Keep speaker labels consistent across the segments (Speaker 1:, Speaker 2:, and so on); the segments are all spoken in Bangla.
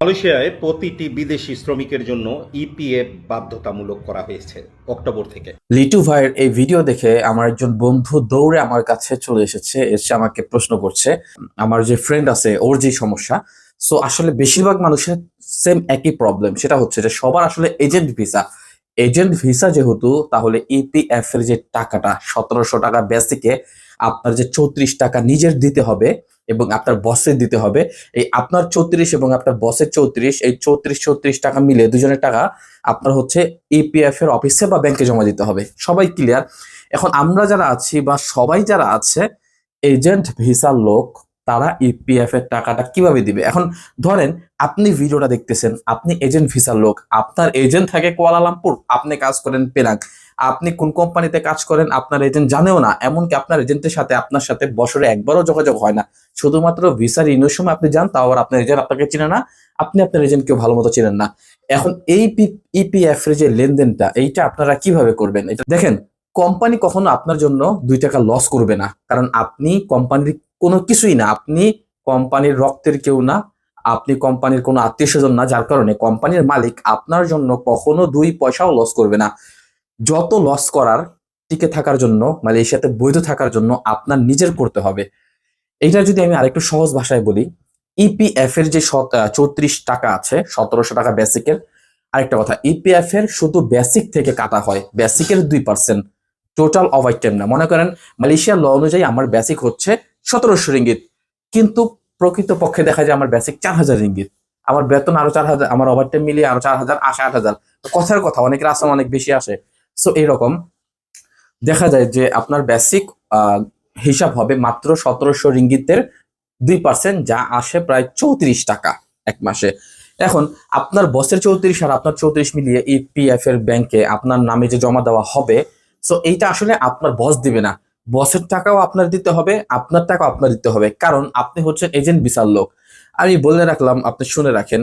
Speaker 1: মালয়েশিয়ায় প্রতিটি বিদেশি শ্রমিকের জন্য ইপিএফ বাধ্যতামূলক করা হয়েছে অক্টোবর থেকে।
Speaker 2: লিটু ভাইয়ের এই ভিডিও দেখে আমার একজন বন্ধু দৌড়ে আমার কাছে চলে এসেছে, এসে আমাকে প্রশ্ন করছে, আমার যে ফ্রেন্ড আছে, ওর যে সমস্যা। সো আসলে বেশিরভাগ মানুষের সেম একই প্রবলেম সেটা হচ্ছে যে সবার আসলে এজেন্ট ভিসা এজেন্ট ভিসা যেহেতু, তাহলে ইপিএফ এর যে টাকাটা, সতেরোশো টাকা বেসিকে আপনার যে চৌত্রিশ টাকা নিজের দিতে হবে এবং আপনার বসের দিতে হবে। এই আপনার চৌত্রিশ এবং আপনার বসের চৌত্রিশ, এই চৌত্রিশ চৌত্রিশ টাকা মিলে দুজনের টাকা আপনার হচ্ছে ইপিএফ এর অফিসে বা ব্যাংকে জমা দিতে হবে। সবাই ক্লিয়ার এখন আমরা যারা আছি বা সবাই যারা আছে এজেন্ট ভিসার লোক তারা ইপিএফ এর টাকাটা কীভাবে দিবে? এখন ধরেন, আপনি ভিডিওটা দেখতেছেন, আপনি এজেন্ট ভিসার লোক, আপনার এজেন্ট থাকে কুয়ালালামপুর আপনি কাজ করেন পেনাং আপনি কোন কোম্পানিতে কাজ করেন, আপনার এজেন্ট জানেও না, এমনকি আপনার এজেন্টের সাথে, আপনার সাথে বছরে একবারও যোগাযোগ হয় না। শুধুমাত্র ভিসা রিনিউর সময় আপনি যান, তাও আবার আপনার এজেন্ট আপনাকে চিনে না, আপনি আপনার এজেন্টকেও ভালো মতো চিনেন না। এখন এই ইপিএফ এর যে লেনদেনটা, এইটা আপনারা কীভাবে করবেন? এটা দেখেন, কোম্পানি কখনো আপনার জন্য দুই টাকা লস করবে না, কারণ আপনি কোম্পানির কোনো কিছুই না। আপনি কোম্পানির রক্তের কেউ না, আপনি কোম্পানির কোনো আত্মীয় স্বজন না, যার কারণে কোম্পানির মালিক আপনার জন্য কখনো দুই পয়সাও লস করবে না। যত লস করার টিকে থাকার জন্য, মালয়েশিয়াতে বৈধ থাকার জন্য আপনার নিজের করতে হবে। এইটা যদি আমি আরেকটু সহজ ভাষায় বলি ইপিএফ এর যে চৌত্রিশ টাকা আছে, সতেরোশো টাকা বেসিকের আরেকটা কথা ইপিএফ এর শুধু বেসিক থেকে কাটা হয় বেসিকের দুই পার্সেন্ট টোটাল টাইম না। মনে করেন, মালয়েশিয়ার ল অনুযায়ী আমার বেসিক হচ্ছে সতেরোশো রিঙ্গিত। কিন্তু প্রকৃত পক্ষে দেখা যায় আমার বেসিক চার হাজার রিঙ্গিত। আমার বেতন আরও চার হাজার, আমার ওভার টাইম মিলিয়ে আরও চার হাজার, আসে আট হাজার। কথার কথা, অনেকের আসে অনেক বেশি আসে। সো এইরকম দেখা যায় যে আপনার বেসিক হিসাব হবে মাত্র সতেরোশো রিঙ্গিতের দুই পার্সেন্ট যা আসে প্রায় চৌত্রিশ টাকা এক মাসে। এখন, আপনার বসের চৌত্রিশ আর আপনার চৌত্রিশ মিলিয়ে ইপিএফ এর ব্যাংকে আপনার নামে যে জমা দেওয়া হবে সো এইটা আসলে আপনার বস দিবে না। বসের টাকাও আপনার দিতে হবে, আপনার টাকাও আপনার দিতে হবে। কারণ আপনি হচ্ছেন এজেন্ট বিশাল লোক। আমি বলে রাখলাম, আপনি শুনে রাখেন,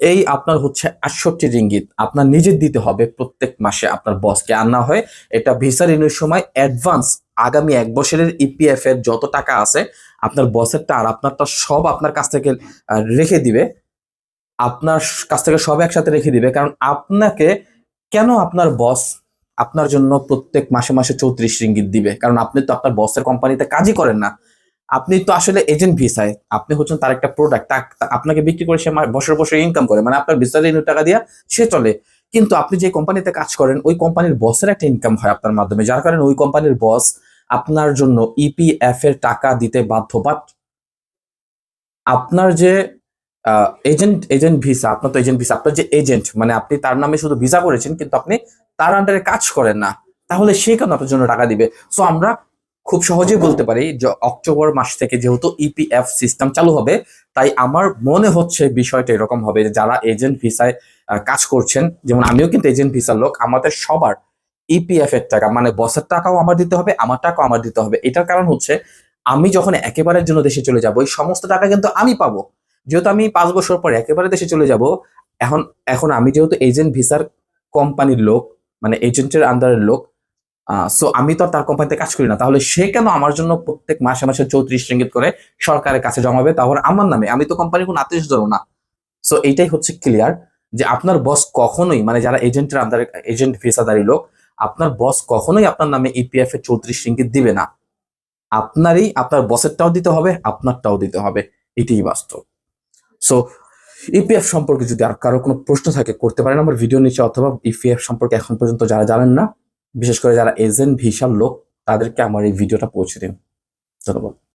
Speaker 2: এই আপনার হচ্ছে আটষট্টি রিঙ্গিত। আপনার নিজের দিতে হবে প্রত্যেক মাসে আপনার বসকে। আনা হয় এটা ভিসা রিনিউর সময় অ্যাডভান্স, আগামী এক বছরের ইপিএফ এর যত টাকা আছে, আপনার বসেরটা আর আপনারটা সব আপনার কাছ থেকে রেখে দিবে। আপনার কাছ থেকে সব একসাথে রেখে দিবে। কারণ আপনাকে কেন আপনার বস আপনার জন্য প্রত্যেক মাসে মাসে চৌত্রিশ রিঙ্গিত দিবে। কারণ আপনি তো আপনার বসের কোম্পানিতে কাজই করেন না। আপনি তো আসলে এজেন্ট ভিসায়। আপনি হচ্ছেন তার একটা প্রোডাক্ট আপনাকে বিক্রি করে সে বছর বছর ইনকাম করে। মানে আপনার রিনিউ টাকা দিয়া সে চলে। কিন্তু আপনি যে কোম্পানিতে কাজ করেন, ওই কোম্পানির বসের একটা ইনকাম হয় আপনার মাধ্যমে। যার কারণে ওই কোম্পানির বস আপনার জন্য ইপিএফ এর টাকা দিতে বাধ্য। বাট আপনার যে এজেন্ট এজেন্ট ভিসা আপনার তো এজেন্ট ভিসা আপনার যে এজেন্ট মানে আপনি তার নামে শুধু ভিসা করেছেন, কিন্তু আপনি তার আন্ডারে কাজ করেন না, তাহলে সে কেন আপনার জন্য টাকা দিবে? সো আমরা খুব সহজেই বলতে পারি যে অক্টোবর মাস থেকে যেহেতু ইপিএফ সিস্টেম চালু হবে, তাই আমার মনে হচ্ছে বিষয়টা এরকম হবে যে যারা এজেন্ট ভিসায় কাজ করছেন, যেমন আমিও কিন্তু এজেন্ট ভিসার লোক, আমাদের সবার ইপিএফ এর টাকা মানে বসের টাকাও আমার দিতে হবে, আমার টাকাও আমার দিতে হবে। এটার কারণ হচ্ছে, আমি যখন একেবারের জন্য দেশে চলে যাব ওই সমস্ত টাকা কিন্তু আমি পাবো। যেহেতু আমি পাঁচ বছর পর একেবারে দেশে চলে যাব, এখন এখন আমি যেহেতু এজেন্ট ভিসার কোম্পানির লোক মানে এজেন্টের আন্ডারের লোক। সো আমি তো তার কোম্পানিতে কাজ করি না। তাহলে সে কেন আমার জন্য প্রত্যেক মাসে মাসে চৌত্রিশ রিঙ্গিত করে সরকারের কাছে জমাবে তাহলে আমার নামে। আমি তো কোম্পানির কোনো আত্মীয় স্বজন না। সো এইটাই হচ্ছে ক্লিয়ার যে আপনার বস কখনোই মানে যারা এজেন্টের আন্ডারে এজেন্ট ভিসাদারি লোক, আপনার বস কখনোই আপনার নামে ইপিএফ এর চৌত্রিশ রিঙ্গিত দিবে না। আপনারই, আপনার বসেরটাও দিতে হবে, আপনারটাও দিতে হবে। এটাই বাস্তব। সো ইপিএফ সম্পর্কে যদি আর কারও কোনো প্রশ্ন থাকে, করতে পারেন আমার ভিডিও নিচে অথবা ইপিএফ সম্পর্কে এখন পর্যন্ত যারা জানেন না, বিশেষ করে যারা এজেন্ট, ভিসার লোক, তাদেরকে আমার এই ভিডিওটা পৌঁছে দিন। ধন্যবাদ।